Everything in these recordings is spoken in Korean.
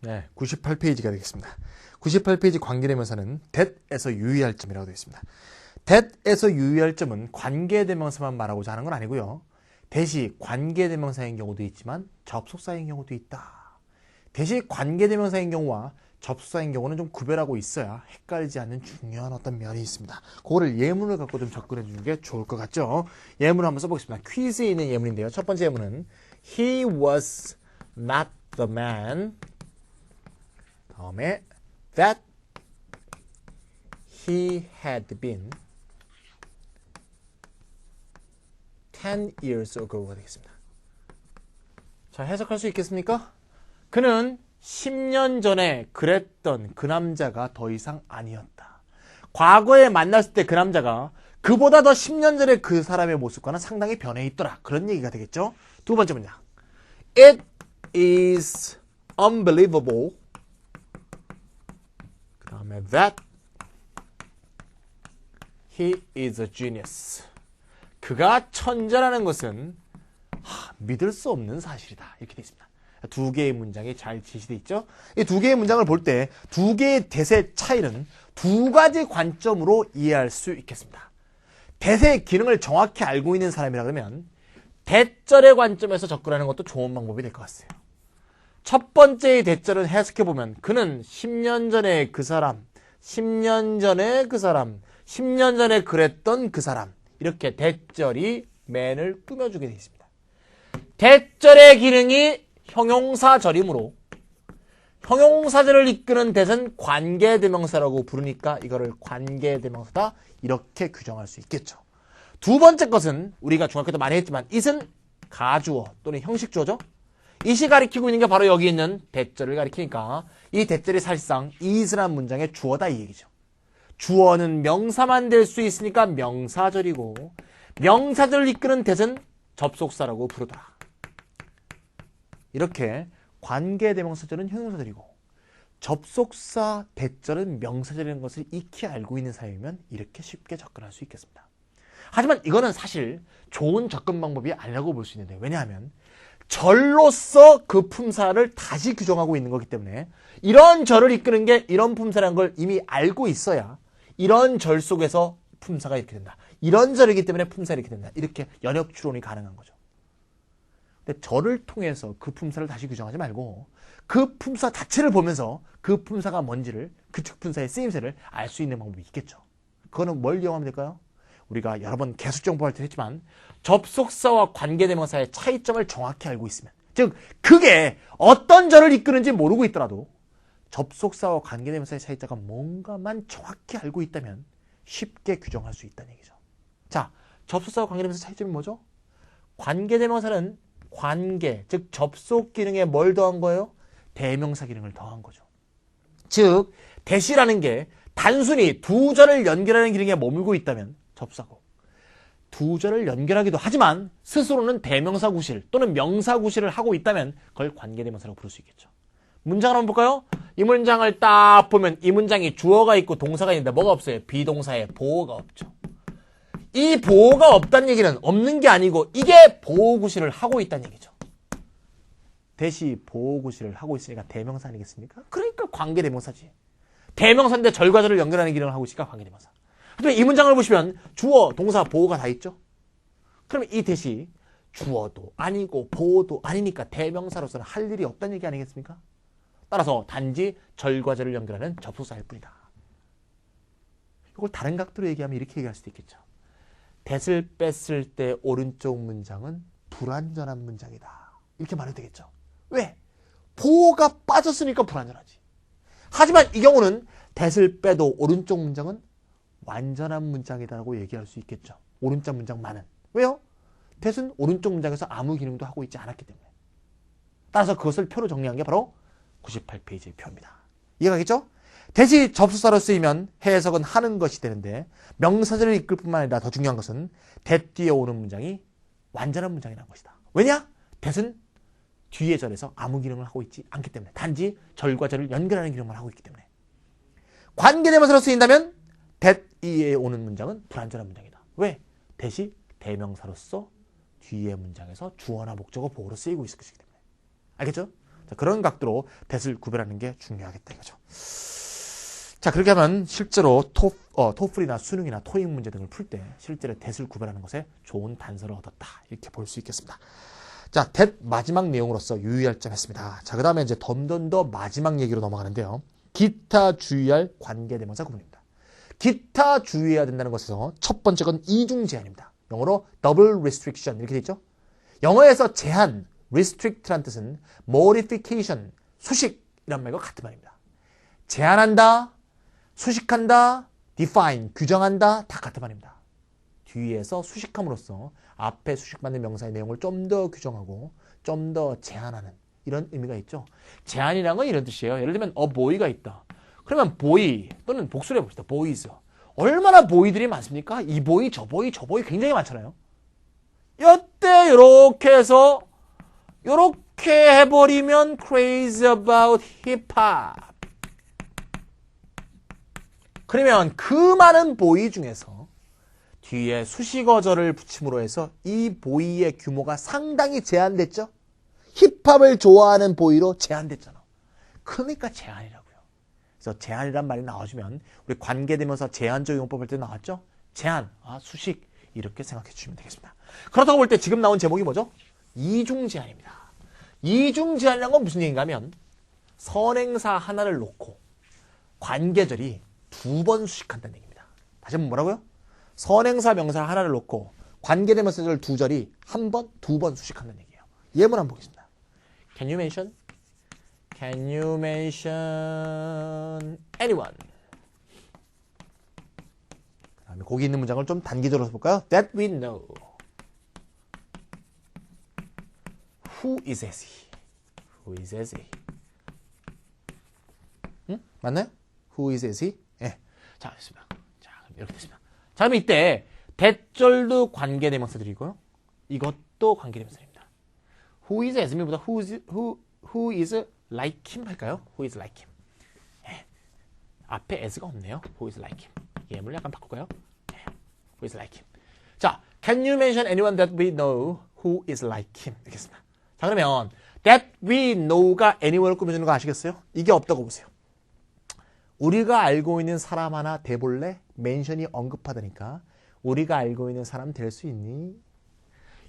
네, 98페이지가 되겠습니다. 98페이지 관계대명사는 that에서 유의할 점이라고 되어 있습니다. that에서 유의할 점은 관계대명사만 말하고자 하는 건 아니고요. 대시 관계대명사인 경우도 있지만 접속사인 경우도 있다. 대시 관계대명사인 경우와 접속사인 경우는 좀 구별하고 있어야 헷갈리지 않는 중요한 어떤 면이 있습니다. 그거를 예문을 갖고 좀 접근해 주는 게 좋을 것 같죠? 예문을 한번 써보겠습니다. 퀴즈에 있는 예문인데요. 첫 번째 예문은 He was not the man 다음에 that he had been 10 years ago가 되겠습니다. 자, 해석할 수 있겠습니까? 그는 10년 전에 그랬던 그 남자가 더 이상 아니었다. 과거에 만났을 때 그 남자가 그보다 더 10년 전에 그 사람의 모습과는 상당히 변해 있더라. 그런 얘기가 되겠죠? 두 번째 문장. It is unbelievable. That he is a genius. 그가 천재라는 것은 하, 믿을 수 없는 사실이다. 이렇게 되어 있습니다. 두 개의 문장이 잘 제시되어 있죠. 이 두 개의 문장을 볼 때 두 개의 대세 차이는 두 가지 관점으로 이해할 수 있겠습니다. 대세의 기능을 정확히 알고 있는 사람이라 그러면 대절의 관점에서 접근하는 것도 좋은 방법이 될 것 같아요. 첫 번째의 대절은 해석해보면 그는 10년 전에 그 사람, 10년 전에 그 사람, 10년 전에 그랬던 그 사람 이렇게 대절이 맨을 꾸며주게 되어 있습니다. 대절의 기능이 형용사절이므로 형용사절을 이끄는 대은 관계대명사라고 부르니까 이거를 관계대명사다 이렇게 규정할 수 있겠죠. 두 번째 것은 우리가 중학교 때 많이 했지만 it은 가주어 또는 형식주어죠. It이 가리키고 있는 게 바로 여기 있는 대절을 가리키니까 이 대절이 사실상 it이란 문장의 주어다 이 얘기죠. 주어는 명사만 될 수 있으니까 명사절이고 명사절을 이끄는 대은 접속사라고 부르더라. 이렇게 관계대명사절은 형용사절이고 접속사 대절은 명사절이라는 것을 익히 알고 있는 사람이면 이렇게 쉽게 접근할 수 있겠습니다. 하지만 이거는 사실 좋은 접근 방법이 아니라고 볼 수 있는데 왜냐하면 절로서 그 품사를 다시 규정하고 있는 거기 때문에 이런 절을 이끄는 게 이런 품사라는 걸 이미 알고 있어야 이런 절 속에서 품사가 이렇게 된다. 이런 절이기 때문에 품사가 이렇게 된다. 이렇게 연역 추론이 가능한 거죠. 근데 절을 통해서 그 품사를 다시 규정하지 말고 그 품사 자체를 보면서 그 품사가 뭔지를 그측 품사의 쓰임새를 알 수 있는 방법이 있겠죠. 그거는 뭘 이용하면 될까요? 우리가 여러 번 개수 정보할 때 했지만 접속사와 관계대명사의 차이점을 정확히 알고 있으면 즉 그게 어떤 절을 이끄는지 모르고 있더라도 접속사와 관계대명사의 차이점가 뭔가만 정확히 알고 있다면 쉽게 규정할 수 있다는 얘기죠. 자, 접속사와 관계대명사 차이점이 뭐죠? 관계대명사는 관계, 즉 접속 기능에 뭘 더한 거예요? 대명사 기능을 더한 거죠. 즉 대시라는 게 단순히 두 절을 연결하는 기능에 머물고 있다면 접사고 두 절을 연결하기도 하지만 스스로는 대명사 구실 또는 명사 구실을 하고 있다면 그걸 관계대명사라고 부를 수 있겠죠. 문장을 한번 볼까요? 이 문장을 딱 보면 이 문장이 주어가 있고 동사가 있는데 뭐가 없어요? 비동사에 보호가 없죠. 이 보호가 없다는 얘기는 없는 게 아니고 이게 보호구실을 하고 있다는 얘기죠. 대시 보호구실을 하고 있으니까 대명사 아니겠습니까? 그러니까 관계대명사지. 대명사인데 절과절을 연결하는 기능을 하고 있으니까 관계대명사. 하지만 이 문장을 보시면 주어, 동사, 보호가 다 있죠? 그러면 이 대시 주어도 아니고 보호도 아니니까 대명사로서는 할 일이 없다는 얘기 아니겠습니까? 따라서 단지 절과절을 연결하는 접속사일 뿐이다. 이걸 다른 각도로 얘기하면 이렇게 얘기할 수도 있겠죠. 대을 뺐을 때 오른쪽 문장은 불완전한 문장이다. 이렇게 말해도 되겠죠. 왜? 보호가 빠졌으니까 불완전하지. 하지만 이 경우는 대을 빼도 오른쪽 문장은 완전한 문장이다라고 얘기할 수 있겠죠. 오른쪽 문장만은. 왜요? 대은 오른쪽 문장에서 아무 기능도 하고 있지 않았기 때문에. 따라서 그것을 표로 정리한 게 바로 98페이지의 표입니다. 이해가 겠죠? 대시 접수사로 쓰이면 해석은 하는 것이 되는데 명사절을 이끌 뿐만 아니라 더 중요한 것은 대 뒤에 오는 문장이 완전한 문장이라는 것이다. 왜냐? 대은 뒤에 절에서 아무 기능을 하고 있지 않기 때문에 단지 절과 절을 연결하는 기능만 하고 있기 때문에 관계대명사로 쓰인다면 대 뒤에 오는 문장은 불완전한 문장이다. 왜? 대시 대명사로서 뒤에 문장에서 주어나 목적어 보호로 쓰이고 있을 것이기 때문에 알겠죠? 자, 그런 각도로 that을 구별하는 게 중요하겠다 이거죠. 자, 그렇게 하면 실제로 토, 어, 토플이나 수능이나 토익 문제 등을 풀 때 실제로 that을 구별하는 것에 좋은 단서를 얻었다. 이렇게 볼 수 있겠습니다. 자, that 마지막 내용으로서 유의할 점 했습니다. 자, 그 다음에 이제 덤덤 더 마지막 얘기로 넘어가는데요. 기타 주의할 관계대명사 구분입니다. 기타 주의해야 된다는 것에서 첫 번째 건 이중 제한입니다. 영어로 double restriction 이렇게 돼 있죠. 영어에서 제한, restrict란 뜻은 modification, 수식이란 말과 같은 말입니다. 제한한다, 수식한다, define, 규정한다 다 같은 말입니다. 뒤에서 수식함으로써 앞에 수식받는 명사의 내용을 좀 더 규정하고 좀 더 제한하는 이런 의미가 있죠. 제한이란 건 이런 뜻이에요. 예를 들면 a boy가 있다. 그러면 boy 또는 복수를 해봅시다. boys. 얼마나 보이들이 많습니까? 이 보이, 저 보이, 저 보이 굉장히 많잖아요. 이때 이렇게 해서 이렇게 해버리면 crazy about hip hop. 그러면 그 많은 보이 중에서 뒤에 수식어절을 붙임으로 해서 이 보이의 규모가 상당히 제한됐죠? 힙합을 좋아하는 보이로 제한됐잖아. 그러니까 제한이라고요. 그래서 제한이란 말이 나와주면 우리 관계되면서 제한적 용법 할 때 나왔죠? 제한, 아, 수식 이렇게 생각해 주시면 되겠습니다. 그렇다고 볼 때 지금 나온 제목이 뭐죠? 이중 제한입니다. 이중 제한이란 건 무슨 얘기인가 하면 선행사 하나를 놓고 관계절이 두 번 수식한다는 얘기입니다. 다시 한번 뭐라고요? 선행사 명사 하나를 놓고 관계대명사절 두 절이 한 번, 두 번 수식한다는 얘기예요. 예문 한번 보겠습니다. Can you mention? Can you mention anyone? 그 다음에 거기 있는 문장을 좀 단기적으로 볼까요? That we know. Who is he? Who is he? 응? 맞나요? Who is he? 예. 자, 됐습니다. 자, 이렇게 됐습니다. 자, 그럼 이때 대절도 관계대명사들이고요. 이것도 관계대명사입니다. Who is as미보다 who is, who, who is like him 할까요? Who is like him. 예. 앞에 as가 없네요. Who is like him. 예문을 약간 바꿀까요? 예. Who is like him. 자, can you mention anyone that we know who is like him? 이렇겠습니다. 자, 그러면 that we know가 anyone을 꾸며주는 거 아시겠어요? 이게 없다고 보세요. 우리가 알고 있는 사람 하나 대볼래? 멘션이 언급하다니까 우리가 알고 있는 사람 될 수 있니?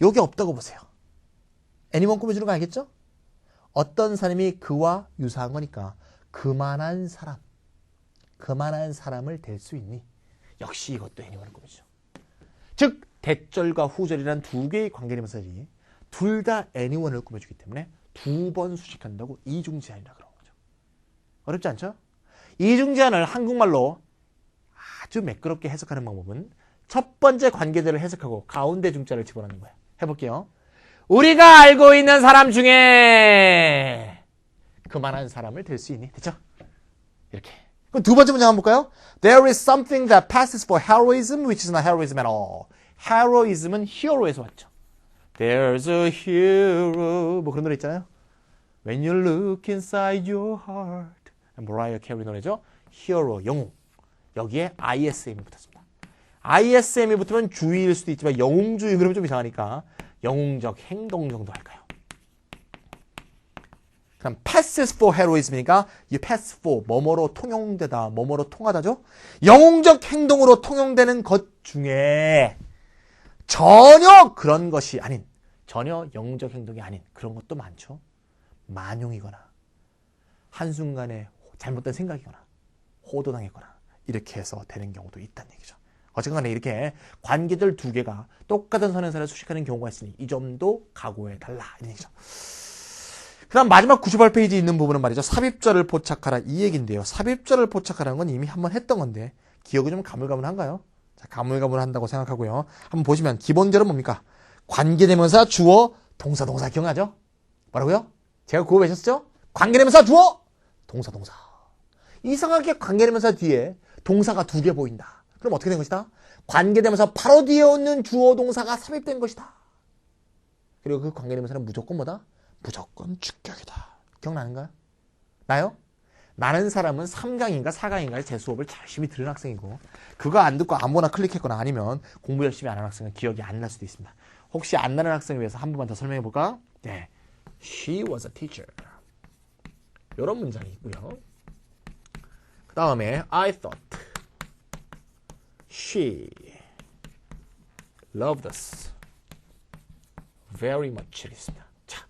요게 없다고 보세요. 애니먼 꾸며주는 거 알겠죠? 어떤 사람이 그와 유사한 거니까 그만한 사람, 그만한 사람을 될 수 있니? 역시 이것도 애니먼을 꾸며주죠. 즉 대절과 후절이란 두 개의 관계대명사들이 둘다 anyone을 꾸며주기 때문에 두 번 수식한다고 이중제한이라 그런 거죠. 어렵지 않죠? 이중제한을 한국말로 아주 매끄럽게 해석하는 방법은 첫 번째 관계들을 해석하고 가운데 중자를 집어넣는 거예요. 해볼게요. 우리가 알고 있는 사람 중에 그만한 사람을 될 수 있니? 됐죠? 이렇게. 그럼 두 번째 문장 한번 볼까요? There is something that passes for heroism which is not heroism at all. heroism은 hero에서 왔죠. There's a hero 뭐 그런 노래 있잖아요. When you look inside your heart 모라이어 캐리 노래죠. hero 영웅. 여기에 ISM이 붙었습니다. ISM이 붙으면 주의일 수도 있지만 영웅주의 그러면 좀 이상하니까 영웅적 행동 정도 할까요? 그럼 passes for heroism이니까 you pass for 뭐뭐로 통용되다, 뭐뭐로 통하다죠? 영웅적 행동으로 통용되는 것 중에 전혀 그런 것이 아닌, 전혀 영웅적 행동이 아닌 그런 것도 많죠. 만용이거나 한순간에 잘못된 생각이거나 호도당했거나 이렇게 해서 되는 경우도 있다는 얘기죠. 어쨌거나 이렇게 관계들 두 개가 똑같은 선행사를 수식하는 경우가 있으니 이 점도 각오해 달라 이런 얘기죠. 그 다음 마지막 98페이지 있는 부분은 말이죠. 삽입절을 포착하라 이 얘기인데요. 삽입절을 포착하라는 건 이미 한번 했던 건데 기억이 좀 가물가물한가요? 자, 가물가물한다고 생각하고요. 한번 보시면 기본절은 뭡니까? 관계대명사 주어 동사 동사 기억나죠? 뭐라고요? 제가 그거 외셨죠? 관계대명사 주어 동사 동사. 이상하게 관계대명사 뒤에 동사가 두 개 보인다. 그럼 어떻게 된 것이다? 관계대명사 바로 뒤에 오는 주어 동사가 삽입된 것이다. 그리고 그 관계대명사는 무조건 뭐다? 무조건 주격이다. 기억나는가요? 나요? 나는 사람은 3강인가 4강인가 제 수업을 열심히 들은 학생이고 그거 안 듣고 아무나 클릭했거나 아니면 공부 열심히 안 하는 학생은 기억이 안 날 수도 있습니다. 혹시 안 나는 학생을 위해서 한 번만 더 설명해 볼까? 네. She was a teacher. 이런 문장이 있고요. 그 다음에 I thought she loved us very much 있습니다. 자,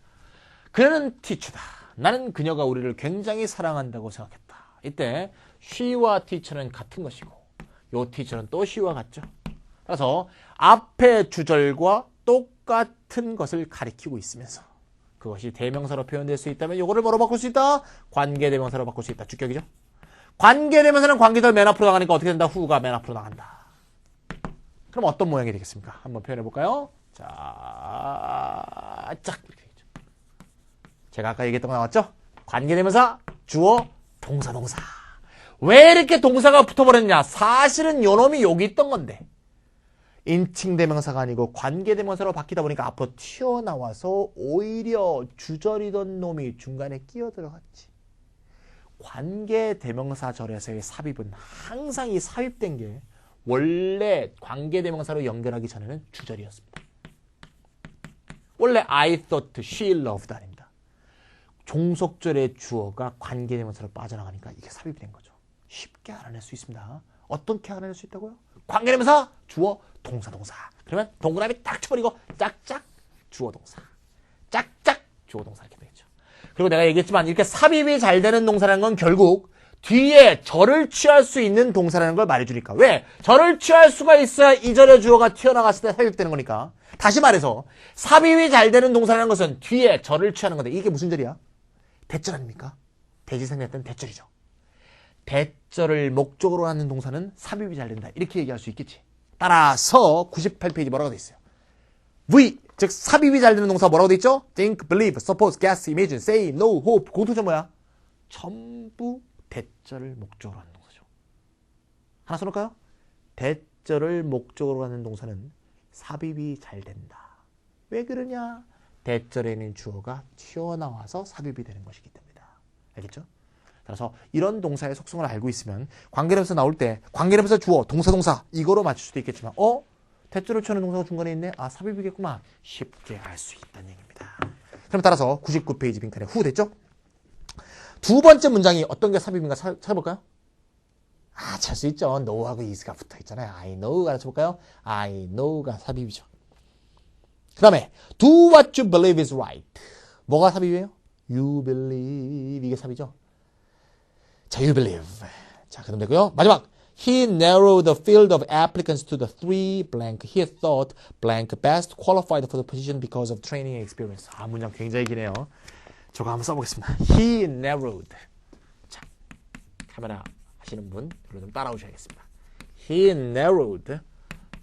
그녀는 teacher다. 나는 그녀가 우리를 굉장히 사랑한다고 생각했다. 이때 she와 teacher는 같은 것이고 요 teacher는 또 she와 같죠. 따라서 앞의 주절과 똑같은 것을 가리키고 있으면서 그것이 대명사로 표현될 수 있다면 요거를 뭐로 바꿀 수 있다? 관계대명사로 바꿀 수 있다. 주격이죠. 관계대명사는 관계절 맨 앞으로 나가니까 어떻게 된다? 후가 맨 앞으로 나간다. 그럼 어떤 모양이 되겠습니까? 한번 표현해 볼까요? 자, 짝 이렇게 되겠죠. 제가 아까 얘기했던 거 나왔죠? 관계대명사, 주어, 동사, 동사. 왜 이렇게 동사가 붙어버렸냐? 사실은 요놈이 여기 있던 건데. 인칭대명사가 아니고 관계대명사로 바뀌다 보니까 앞으로 튀어나와서 오히려 주절이던 놈이 중간에 끼어 들어갔지. 관계 대명사절에서의 삽입은 항상 이 삽입된 게 원래 관계 대명사로 연결하기 전에는 주절이었습니다. 원래 I thought she loved 아닙니다. 종속절의 주어가 관계 대명사로 빠져나가니까 이게 삽입이 된 거죠. 쉽게 알아낼 수 있습니다. 어떻게 알아낼 수 있다고요? 관계 대명사, 주어, 동사, 동사. 그러면 동그라미 딱 쳐버리고 짝짝, 주어, 동사. 짝짝, 주어, 동사 이렇게 되겠죠. 그리고 내가 얘기했지만 이렇게 삽입이 잘 되는 동사라는 건 결국 뒤에 절을 취할 수 있는 동사라는 걸 말해주니까. 왜? 절을 취할 수가 있어야 이 절의 주어가 튀어나갔을 때 삽입되는 거니까. 다시 말해서 삽입이 잘 되는 동사라는 것은 뒤에 절을 취하는 건데 이게 무슨 절이야? 대절 아닙니까? 대지생략된 대절이죠. 대절을 목적으로 하는 동사는 삽입이 잘 된다. 이렇게 얘기할 수 있겠지. 따라서 98페이지 뭐라고 돼 있어요? V, 즉 삽입이 잘 되는 동사 뭐라고 돼 있죠? think, believe, suppose, guess, imagine, say, know, hope. 공통점 뭐야? 전부 대절을 목적으로 하는 동사죠. 하나 써놓을까요? 대절을 목적으로 하는 동사는 삽입이 잘 된다. 왜 그러냐? 대절에 있는 주어가 튀어나와서 삽입이 되는 것이기 때문이다. 알겠죠? 따라서 이런 동사의 속성을 알고 있으면 관계대명사 나올 때 관계대명사 주어 동사 동사 이거로 맞출 수도 있겠지만 어 대절을 취하는 동사가 중간에 있네 아 삽입이겠구만 쉽게 알 수 있다는 얘기입니다. 그럼 따라서 99페이지 빈칸에 후 됐죠? 두 번째 문장이 어떤 게 삽입인가 차- 찾아볼까요? 아, 찰 수 있죠. know하고 is가 붙어 있잖아요. I know가 찾아볼까요? I know가 삽입이죠. 그 다음에 do what you believe is right. 뭐가 삽입이에요? You believe 이게 삽이죠. 자, you believe. 자, 그럼 되고요. 마지막. He narrowed the field of applicants to the three blank. He thought blank best qualified for the position because of training experience. 아, 문장 굉장히 기네요. 저거 한번 써보겠습니다. He narrowed. 자, 카메라 하시는 분, 별로 좀 따라오셔야겠습니다. He narrowed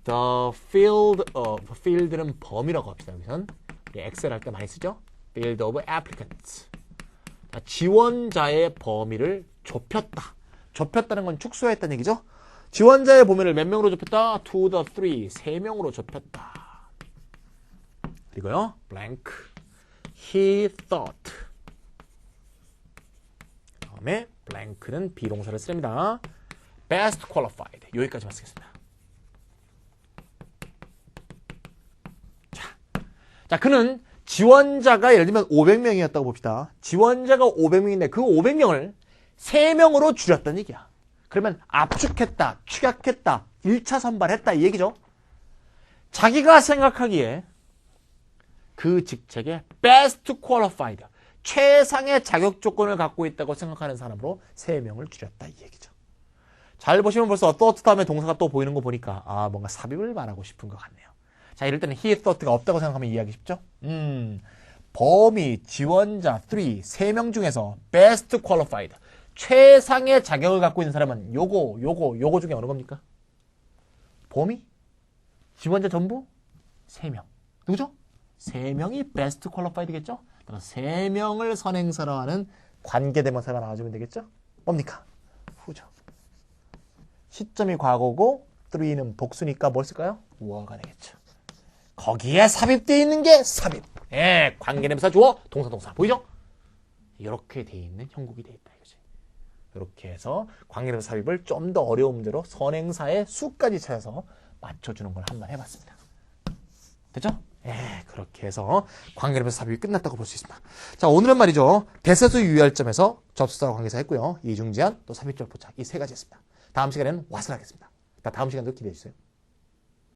the field of, field는 범위라고 합시다. 여기선. 예, 엑셀 할 때 많이 쓰죠? field of applicants. 자, 지원자의 범위를 좁혔다. 좁혔다는 건 축소했다는 얘기죠. 지원자의 범위를 몇 명으로 좁혔다? to the three. 세 명으로 좁혔다. 그리고요. blank. he thought. 다음에 blank는 비동사를 씁니다. best qualified. 여기까지만 쓰겠습니다. 자, 자, 그는 지원자가 예를 들면 500명이었다고 봅시다. 지원자가 500명인데 그 500명을 3명으로 줄였다는 얘기야. 그러면 압축했다, 축약했다, 1차 선발했다 이 얘기죠. 자기가 생각하기에 그 직책에 best qualified, 최상의 자격 조건을 갖고 있다고 생각하는 사람으로 3명을 줄였다 이 얘기죠. 잘 보시면 벌써 thought 다음에 동사가 또 보이는 거 보니까 아 뭔가 삽입을 말하고 싶은 것 같네요. 자 이럴 때는 he thought가 없다고 생각하면 이해하기 쉽죠? 음 범위 지원자 3, 3명 중에서 best qualified 최상의 자격을 갖고 있는 사람은 요거 요거 요거 중에 어느 겁니까? 범위? 지원자 전부? 3명. 누구죠? 3명이 best qualified겠죠? 따라서 3명을 선행사로 하는 관계대명사가 나와주면 되겠죠? 뭡니까? 후죠. 시점이 과거고 3는 복수니까 뭘 쓸까요? 우어가 되겠죠. 거기에 삽입되어 있는 게 삽입. 예, 관계대명사 주어 동사 동사 보이죠? 이렇게 돼 있는 형국이 돼 있다 이거지. 이렇게 해서 관계대명사 삽입을 좀 더 어려운 문제로 선행사의 수까지 찾아서 맞춰주는 걸 한번 해봤습니다. 됐죠? 예, 그렇게 해서 관계대명사 삽입이 끝났다고 볼 수 있습니다. 자, 오늘은 말이죠. 대세수 유의할 점에서 접수사 관계사 했고요. 이중제한 또 삽입절 포착 이 세 가지 했습니다. 다음 시간에는 왓을 하겠습니다. 다음 시간도 기대해 주세요.